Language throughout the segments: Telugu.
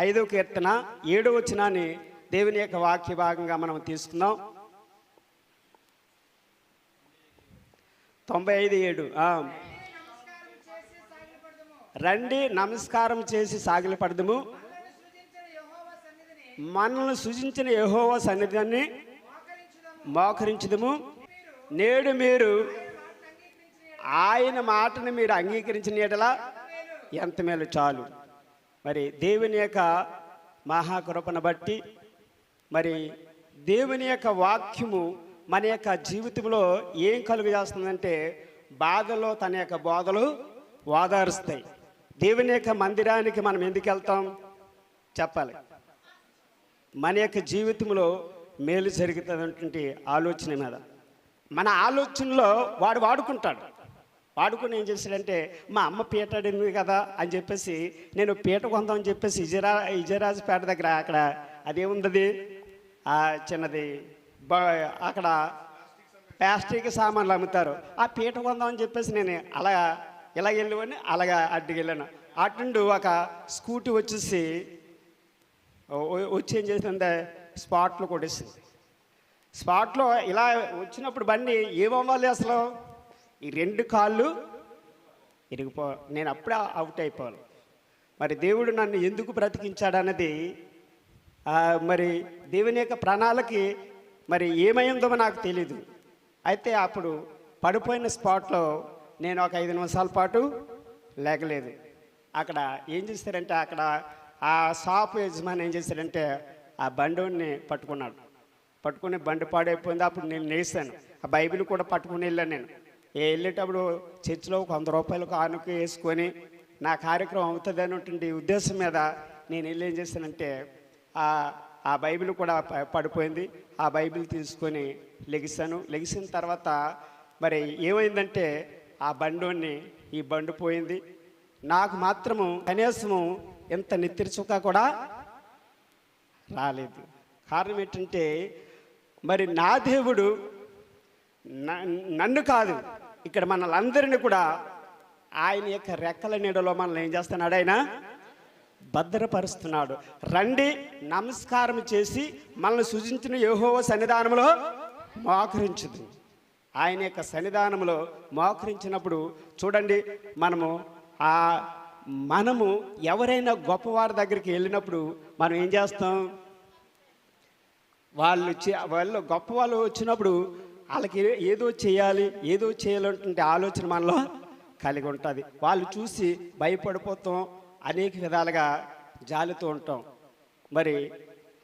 ఐదో కీర్తన ఏడో వచనాన్ని దేవుని యొక్క వాక్య భాగంగా మనం తీసుకుందాం. తొంభై ఐదు ఏడు రండి నమస్కారం చేసి సాగిలపడదుము. మనల్ని సృజించిన యెహోవా సన్నిధిని మోకరించదము. నేడు మీరు ఆయన మాటను మీరు అంగీకరించిన ఎడలా ఎంత మేలు చాలు. మరి దేవుని యొక్క మహాకృపను బట్టి మరి దేవుని యొక్క వాక్యము మన యొక్క జీవితంలో ఏం కలుగు చేస్తుందంటే బాధలో తన యొక్క బోధలు ఓదారుస్తాయి. దేవుని యొక్క మందిరానికి మనం ఎందుకు వెళ్తాం? చెప్పాలి. మన యొక్క జీవితంలో మేలు జరుగుతున్నటువంటి ఆలోచన మీద. మన ఆలోచనలో వాడు వాడుకుంటాడు. వాడుకుని ఏం చేశాడంటే మా అమ్మ పీట పీటాడింది కదా అని చెప్పేసి నేను పీట కొందామని చెప్పేసి ఇజరా ఇజరాజపేట దగ్గర అక్కడ అదేముంది ఆ చిన్నది అక్కడ ప్లాస్టిక్ సామాన్లు అమ్ముతారు. ఆ పీట కొందామని చెప్పేసి నేను అలా ఇలా వెళ్ళివని అలాగా అడ్డుకి వెళ్ళాను. అటుండు ఒక స్కూటీ వచ్చేసి వచ్చి ఏం చేసిందంటే స్పాట్లో కొట్టేసింది. స్పాట్లో ఇలా వచ్చినప్పుడు బండి ఏమవ్వాలి అసలు? ఈ రెండు కాళ్ళు ఇరిగిపో నేను అప్పుడే అవుట్ అయిపోవాలి మరి దేవుడు నన్ను ఎందుకు బ్రతికించాడన్నది మరి దేవుని యొక్క ప్రాణాలకి మరి ఏమైందో నాకు తెలీదు. అయితే అప్పుడు పడిపోయిన స్పాట్లో నేను ఒక ఐదు నిమిషాల పాటు లేకలేదు అక్కడ ఏం చేస్తారంటే అక్కడ ఆ షాప్ యజమాని ఏం చేశారంటే ఆ బండిని పట్టుకున్నాడు. పట్టుకుని బండి పాడైపోయింది. అప్పుడు నేను నేసాను ఆ బైబిల్ కూడా పట్టుకుని వెళ్ళాను నేను. వెళ్ళేటప్పుడు చర్చిలో ఒక వంద రూపాయలు కానుక వేసుకొని నా కార్యక్రమం అవుతుంది అనేటువంటి ఉద్దేశం మీద నేను వెళ్ళి ఏం చేశానంటే ఆ ఆ బైబిల్ కూడా ప- పడిపోయింది. ఆ బైబిల్ తీసుకొని లెగిసాను లెగిసిన తర్వాత మరి ఏమైందంటే ఆ బండోని ఈ బండు పోయింది. నాకు మాత్రము కనీసము ఎంత నెత్తిరి చుక్క కూడా రాలేదు. కారణం ఏంటంటే మరి నా దేవుడు నన్ను కాదు. ఇక్కడ మనలందరినీ కూడా ఆయన యొక్క రెక్కల నీడలో మనల్ని ఏం చేస్తున్నాడు ఆయన? భద్రపరుస్తున్నాడు. రండి నమస్కారం చేసి మనల్ని సృజించిన యోహోవ సన్నిధానంలో మోకరించదు ఆయన యొక్క సన్నిధానంలో మోకరించినప్పుడు చూడండి మనము ఆ మనము ఎవరైనా గొప్పవారి దగ్గరికి వెళ్ళినప్పుడు మనం ఏం చేస్తాం? వాళ్ళు వాళ్ళు గొప్ప వాళ్ళు వచ్చినప్పుడు వాళ్ళకి ఏదో చేయాలి ఏదో చేయాలంటే ఆలోచన మనలో కలిగి ఉంటుంది. వాళ్ళు చూసి భయపడిపోతాం అనేక విధాలుగా జాలుతూ ఉంటాం. మరి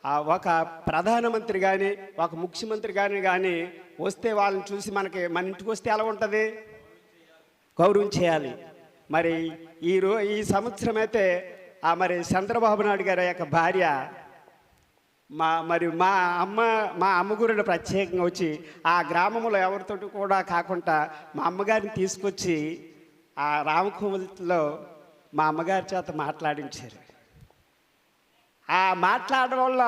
ఆ ఒక ప్రధానమంత్రి కానీ ఒక ముఖ్యమంత్రి కానీ కానీ వస్తే వాళ్ళని చూసి మనకి మన ఇంటికి వస్తే ఎలా ఉంటుంది? గౌరవం చేయాలి. మరి ఈ రో ఈ సంవత్సరం అయితే ఆ మరి చంద్రబాబు నాయుడు గారి యొక్క భార్య మా మరి మా అమ్మ మా అమ్మగురుడు ప్రత్యేకంగా వచ్చి ఆ గ్రామంలో ఎవరితోటి కూడా కాకుండా మా అమ్మగారిని తీసుకొచ్చి ఆ రామకుమతిలో మా అమ్మగారి చేత మాట్లాడించారు. ఆ మాట్లాడడం వల్ల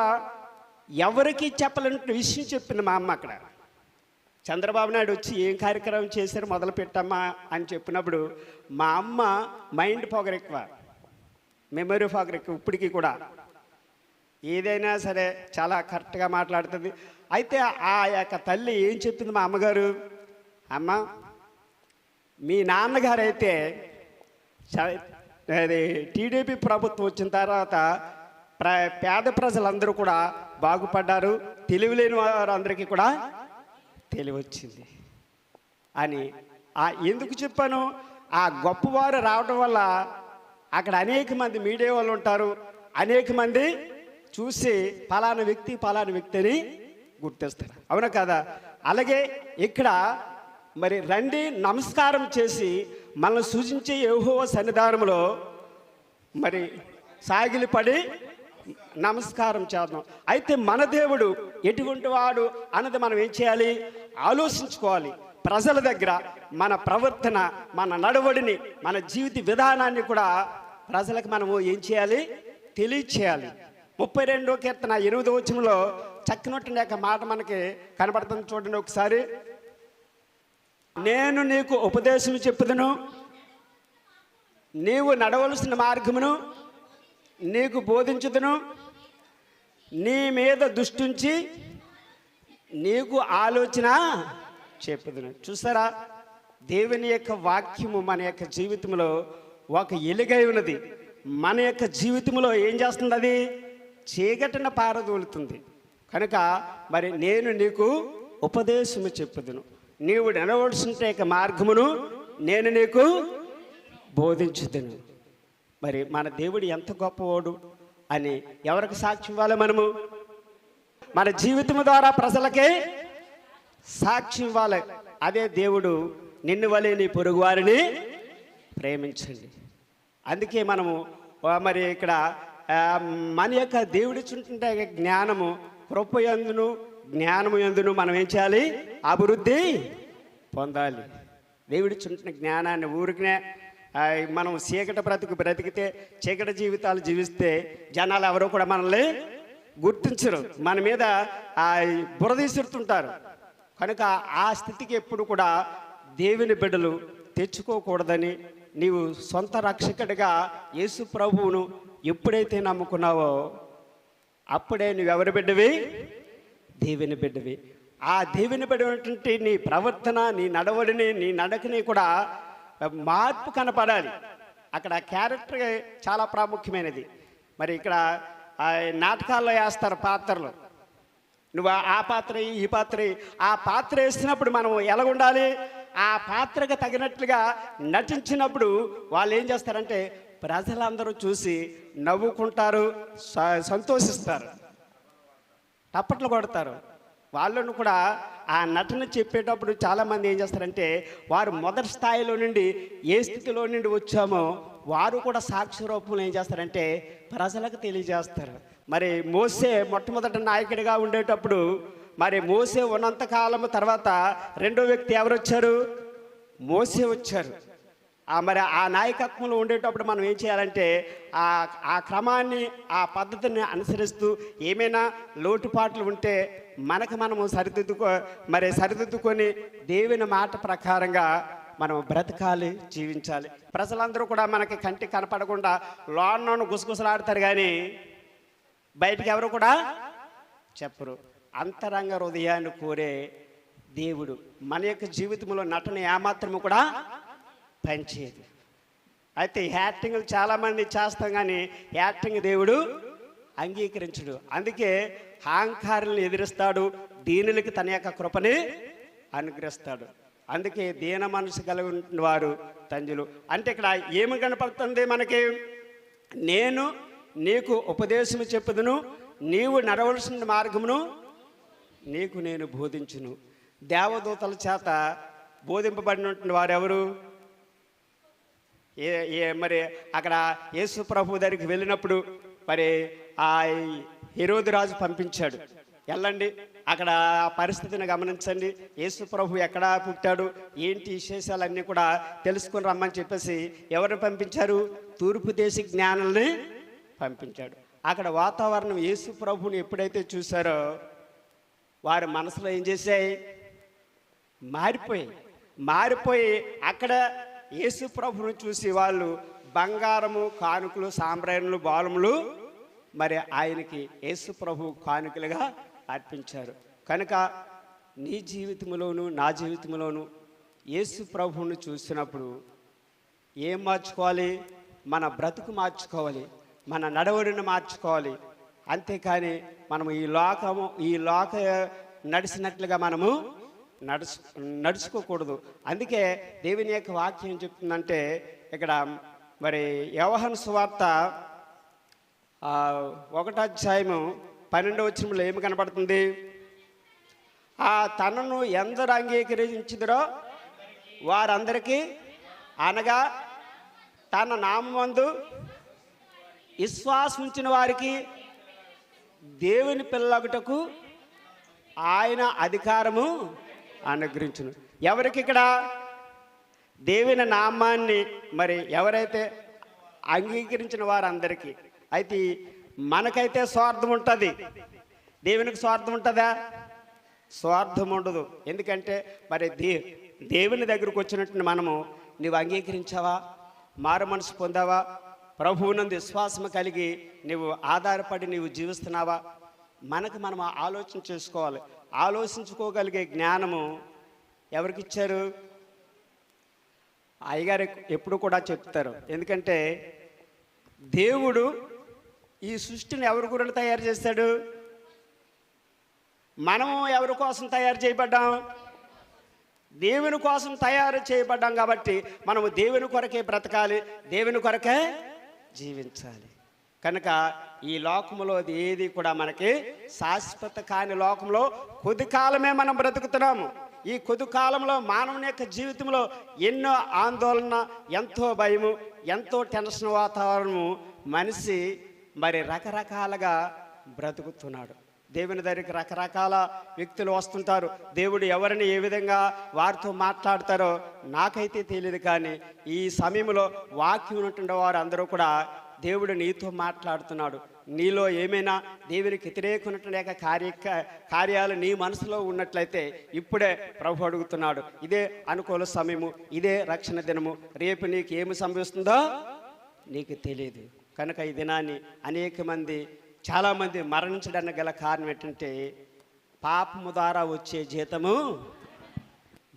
ఎవరికి చెప్పలేని విషయం చెప్పింది మా అమ్మ అక్కడ. చంద్రబాబు నాయుడు వచ్చి ఏం కార్యక్రమం చేశారు మొదలు పెట్టమ్మా అని చెప్పినప్పుడు మా అమ్మ మైండ్ పొగరు ఎక్కువ మెమరీ పొగరు ఎక్కువ ఇప్పటికీ కూడా. ఏదైనా సరే చాలా కరెక్ట్గా మాట్లాడుతుంది. అయితే ఆ యొక్క తల్లి ఏం చెప్పింది మా అమ్మగారు? అమ్మ మీ నాన్నగారు అయితే అది టీడీపీ ప్రభుత్వం వచ్చిన తర్వాత ప్ర పేద ప్రజలందరూ కూడా బాగుపడ్డారు. తెలివిలేని వారందరికీ కూడా తెలివి వచ్చింది అని. ఆ ఎందుకు చెప్పాను? ఆ గొప్పవారు రావడం వల్ల అక్కడ అనేక మంది మీడియా వాళ్ళు ఉంటారు. అనేక మంది చూసి ఫలానా వ్యక్తి ఫలానా వ్యక్తిని గుర్తిస్తారు అవునా కదా? అలాగే ఇక్కడ మరి రండి నమస్కారం చేసి మనల్ని సూచించే యెహోవా సన్నిధానంలో మరి సాగిలి పడి నమస్కారం చేద్దాం. అయితే మన దేవుడు ఎటువంటి వాడు అన్నది మనం ఏం చేయాలి? ఆలోచించుకోవాలి. ప్రజల దగ్గర మన ప్రవర్తన మన నడవడిని మన జీవిత విధానాన్ని కూడా ప్రజలకు మనము ఏం చేయాలి? తెలియచేయాలి. ముప్పై రెండో కీర్తన ఎనిమిదో వచనంలో చక్కనొట్టిన యొక్క మాట మనకి కనబడుతుంది చూడండి ఒకసారి. నేను నీకు ఉపదేశం చెప్పుదును. నీవు నడవలసిన మార్గమును నీకు బోధించుదును. నీ మీద దృష్టించి నీకు ఆలోచన చెప్పుదును. చూసారా? దేవుని యొక్క వాక్యము మన యొక్క జీవితంలో ఒక ఎలుగై ఉన్నది. మన యొక్క జీవితంలో ఏం చేస్తుంది అది? చీకటిన పారదోలుతుంది కనుక మరి నేను నీకు ఉపదేశము చెప్పుదును. నీవు నిలవలసిన యొక్క మార్గమును నేను నీకు బోధించుదును. మరి మన దేవుడు ఎంత గొప్పవాడు అని ఎవరికి సాక్ష్యం ఇవ్వాలి మనము? మన జీవితం ద్వారా ప్రజలకే సాక్ష్యం ఇవ్వాలి. అదే దేవుడు నిన్ను వలే నీ పొరుగు వారిని ప్రేమించండి. అందుకే మనము మరి ఇక్కడ మన యొక్క దేవుడి జ్ఞానము కృప ఎందును జ్ఞానము ఎందును మనం ఏం చేయాలి? అభివృద్ధి పొందాలి. దేవుడి చుంటున్న జ్ఞానాన్ని ఊరికనే మనం చీకటి బ్రతుకు బ్రతికితే చీకటి జీవితాలు జీవిస్తే జనాలు ఎవరో కూడా మనల్ని గుర్తించరు. మన మీద ఆ కనుక ఆ స్థితికి ఎప్పుడు కూడా దేవుని బిడ్డలు తెచ్చుకోకూడదని నీవు సొంత రక్షకుడిగా యేసు ప్రభువును ఎప్పుడైతే నమ్ముకున్నావో అప్పుడే నువ్వెవరి బిడ్డవి? దేవుని బిడ్డవి. ఆ దేవుని బిడ్డటువంటి నీ ప్రవర్తన నీ నడవడిని నీ నడకని కూడా మార్పు కనపడాలి. అక్కడ క్యారెక్టర్ చాలా ప్రాముఖ్యమైనది. మరి ఇక్కడ నాటకాల్లో వేస్తారు పాత్రలు. నువ్వు ఆ- పాత్ర ఈ పాత్ర. ఆ పాత్ర వేసినప్పుడు మనం ఎలా ఉండాలి? ఆ పాత్రకు తగినట్లుగా నటించినప్పుడు వాళ్ళు ఏం చేస్తారంటే ప్రజలందరూ చూసి నవ్వుకుంటారు స- సంతోషిస్తారు. టప్పట్లు కొడతారు. వాళ్ళను కూడా ఆ నటన చెప్పేటప్పుడు చాలామంది ఏం చేస్తారంటే వారు మొదటి స్థాయిలో నుండి ఏ స్థితిలో నుండి వచ్చామో వారు కూడా సాక్షి రూపంలో ఏం చేస్తారంటే ప్రజలకు తెలియజేస్తారు. మరి మోసే మొట్టమొదటి నాయకుడిగా ఉండేటప్పుడు మరి మోసే ఉన్నంత కాలం తర్వాత రెండో వ్యక్తి ఎవరు వచ్చారు మోసే వచ్చారు. మరి ఆ నాయకత్వంలో ఉండేటప్పుడు మనం ఏం చేయాలంటే ఆ ఆ క్రమాన్ని ఆ పద్ధతిని అనుసరిస్తూ ఏమైనా లోటుపాట్లు ఉంటే మనకు మనము సరిదిద్దుకో మరి సరిదిద్దుకొని దేవుని మాట ప్రకారంగా మనం బ్రతకాలి జీవించాలి. ప్రజలందరూ కూడా మనకి కంటికి కనపడకుండా లోన్ గుసగుసలాడతారు కానీ బయటికి ఎవరు కూడా చెప్పరు. అంతరంగ హృదయాన్ని కోరే దేవుడు. మన యొక్క జీవితంలో నటన ఏమాత్రము కూడా పనిచేయదు. అయితే యాక్టింగ్లు చాలామంది చేస్తాం కానీ యాక్టింగ్ దేవుడు అంగీకరించడు. అందుకే అహంకారులను ఎదిరిస్తాడు దీనులకి తన యొక్క కృపని అనుగ్రహిస్తాడు. అందుకే దీన మనసు కలిగి ఉన్న వారు తంజులు అంటే ఇక్కడ ఏమి కనపడుతుంది మనకి? నేను నీకు ఉపదేశము చెప్పుదును నీవు నడవలసిన మార్గమును నీకు నేను బోధించును. దేవదూతల చేత బోధింపబడినటువంటి వారెవరు? ఏ ఏ మరి అక్కడ యేసు ప్రభు దగ్గరికి వెళ్ళినప్పుడు మరి ఆ హెరోదు రాజు పంపించాడు. వెళ్ళండి అక్కడ ఆ పరిస్థితిని గమనించండి. యేసు ప్రభు ఎక్కడ పుట్టాడు ఏంటి విశేషాలన్నీ కూడా తెలుసుకుని రమ్మని చెప్పేసి ఎవరిని పంపించారు? తూర్పు దేశ జ్ఞానుల్ని పంపించాడు. అక్కడ వాతావరణం యేసు ప్రభుని ఎప్పుడైతే చూశారో వారి మనసులో ఏం చేశాయి? మారిపోయి మారిపోయి అక్కడ యేసు ప్రభును చూసి వాళ్ళు బంగారము కానుకలు సాంబ్రాయణులు బాలములు మరి ఆయనకి యేసు ప్రభు కానుకలుగా అర్పించారు. కనుక నీ జీవితంలోను నా జీవితంలోను యేసు ప్రభువును చూసినప్పుడు ఏం మార్చుకోవాలి? మన బ్రతుకు మార్చుకోవాలి మన నడవడిని మార్చుకోవాలి. అంతేకాని మనము ఈ లోకము ఈ లోక నడిచినట్లుగా మనము నడుచు నడుచుకోకూడదు. అందుకే దేవుని యొక్క వాక్యం చెప్తుందంటే ఇక్కడ మరి యవహన్ సువార్త ఒకటాధ్యాయము పన్నెండు అధ్యాయము పన్నెండవ ఏమి కనపడుతుంది? ఆ తనను ఎందరు అంగీకరించుదరో వారందరికీ అనగా తన నామందు విశ్వాసించిన వారికి దేవుని పిల్లగుటకు ఆయన అధికారము అనుగ్రహించును. ఎవరికి ఇక్కడ? దేవుని నామాన్ని మరి ఎవరైతే అంగీకరించిన వారందరికీ. అయితే మనకైతే స్వార్థం ఉంటుంది. దేవునికి స్వార్థం ఉంటుందా? స్వార్థం ఉండదు. ఎందుకంటే మరి దే దేవుని దగ్గరకు వచ్చినట్టు మనము నువ్వు అంగీకరించావా? మారు మనసు పొందావా? ప్రభువునందు విశ్వాసం కలిగి నీవు ఆధారపడి నీవు జీవిస్తున్నావా? మనకు మనం ఆలోచన చేసుకోవాలి. ఆలోచించుకోగలిగే జ్ఞానము ఎవరికి ఇచ్చారు అయ్యగారు ఎప్పుడు కూడా చెప్తారు. ఎందుకంటే దేవుడు ఈ సృష్టిని ఎవరి గురించి తయారు చేశాడు? మనం ఎవరి కోసం తయారు చేయబడ్డాం? దేవుని కోసం తయారు చేయబడ్డాం కాబట్టి మనము దేవుని కొరకే బ్రతకాలి దేవుని కొరకే జీవించాలి. కనుక ఈ లోకములో ఏది కూడా మనకి శాశ్వత కాని లోకంలో కొద్ది కాలమే మనం బ్రతుకుతున్నాము. ఈ కొద్ది కాలంలో మానవుని యొక్క జీవితంలో ఎన్నో ఆందోళన ఎంతో భయము ఎంతో టెన్షన్ వాతావరణము మనిషి మరి రకరకాలుగా బ్రతుకుతున్నాడు. దేవుని దగ్గరికి రకరకాల వ్యక్తులు వస్తుంటారు. దేవుడు ఎవరిని ఏ విధంగా వారితో మాట్లాడతారో నాకైతే తెలియదు కానీ ఈ సమయంలో వాక్యం ఉన్నటువంటి వారు అందరూ కూడా దేవుడు నీతో మాట్లాడుతున్నాడు. నీలో ఏమైనా దేవునికి వ్యతిరేకున్నటువంటి కార్య కార్యాలు నీ మనసులో ఉన్నట్లయితే ఇప్పుడే ప్రభు అడుగుతున్నాడు. ఇదే అనుకూల సమయము ఇదే రక్షణ దినము. రేపు నీకు ఏమి సంభవిస్తుందో నీకు తెలియదు కనుక ఈ దినాన్ని అనేక మంది చాలామంది మరణించడానికి గల కారణం ఏంటంటే పాపము ద్వారా వచ్చే జీతము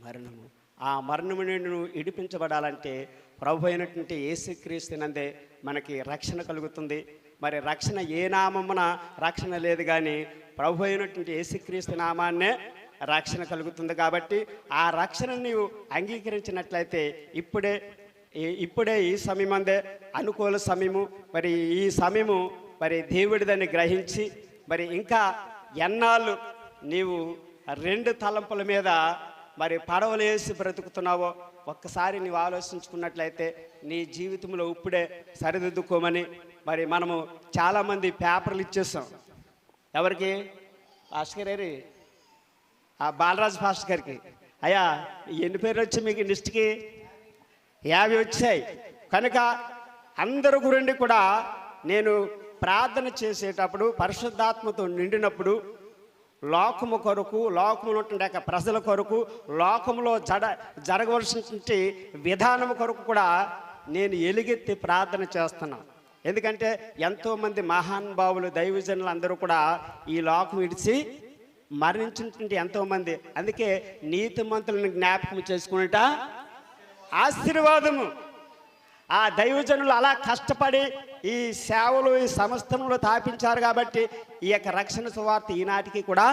మరణము. ఆ మరణము నుండి నువ్వు ఇడిపించబడాలంటే ప్రభు అయినటువంటి ఏసుక్రీస్తునందే మనకి రక్షణ కలుగుతుంది. మరి రక్షణ ఏ నామమున రక్షణ లేదు కానీ ప్రభు అయినటువంటి యేసుక్రీస్తు నామాన్నే రక్షణ కలుగుతుంది కాబట్టి ఆ రక్షణ నీవు అంగీకరించినట్లయితే ఇప్పుడే ఈ- ఇప్పుడే ఈ సమయం అందే అనుకూల సమయము. మరి ఈ సమయము మరి దేవుడిదని గ్రహించి మరి ఇంకా ఎన్నాళ్ళు నీవు రెండు తలంపుల మీద మరి పడవలు వేసి బ్రతుకుతున్నావో ఒక్కసారి నీవు ఆలోచించుకున్నట్లయితే నీ జీవితంలో ఇప్పుడే సరిదిద్దుకోమని మరి మనము చాలామంది పేపర్లు ఇచ్చేస్తాం ఎవరికి? భాస్కర్ గారి? ఆ బాలరాజు ఫాస్ట్ గారికి. అయ్యా ఎన్ని పేర్లు వచ్చాయి మీకు లిస్ట్కి? యాభై వచ్చాయి. కనుక అందరి గురండి కూడా నేను ప్రార్థన చేసేటప్పుడు పరిశుద్ధాత్మతో నిండినప్పుడు లోకము కొరకు లోకములు ఉంటుండే యొక్క ప్రజల కొరకు లోకంలో జడ జరగవలసినటువంటి విధానం కొరకు కూడా నేను ఎలుగెత్తి ప్రార్థన చేస్తున్నాను ఎందుకంటే ఎంతోమంది మహానుభావులు దైవజనులు అందరూ కూడా ఈ లోకం విడిచి మరణించినటువంటి ఎంతోమంది. అందుకే నీతిమంతులను జ్ఞాపకం చేసుకునేట ఆశీర్వాదము. ఆ దైవజనులు అలా కష్టపడి ఈ సేవలు ఈ సంస్థలను తాపించారు కాబట్టి ఈ యొక్క రక్షణ సువార్త ఈనాటికి కూడా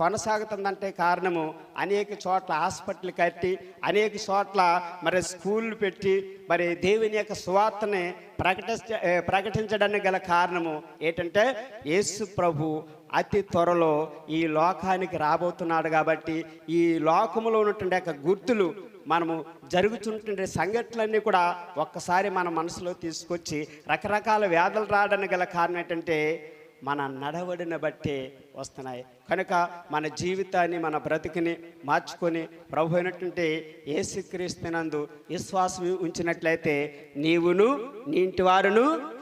కొనసాగుతుందంటే కారణము. అనేక చోట్ల హాస్పిటల్ కట్టి అనేక చోట్ల మరి స్కూళ్ళు పెట్టి మరి దేవుని యొక్క సువార్తని ప్రకటించ ప్రకటించడానికి గల కారణము ఏంటంటే యేసు ప్రభు అతి త్వరలో ఈ లోకానికి రాబోతున్నాడు కాబట్టి ఈ లోకములో ఉన్నటువంటి యొక్క గుర్తులు మనము జరుగుతున్నటువంటి సంఘటనలన్నీ కూడా ఒక్కసారి మన మనసులో తీసుకొచ్చి రకరకాల వ్యాధులు రావడానికి గల కారణం ఏంటంటే మన నడవడిని బట్టే వస్తున్నాయి. కనుక మన జీవితాన్ని మన బ్రతికిని మార్చుకొని ప్రభు అయినటువంటి ఏసుక్రీస్తునందు విశ్వాసం ఉంచినట్లయితే నీవును నీ ఇంటి వారును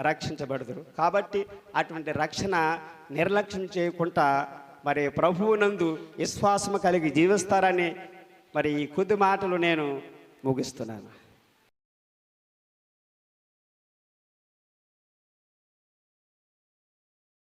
రక్షించబడదురు. కాబట్టి అటువంటి రక్షణ నిర్లక్ష్యం చేయకుండా మరి ప్రభువునందు విశ్వాసము కలిగి జీవిస్తారని మరి ఈ కొద్ది మాటలు నేను ముగిస్తున్నాను.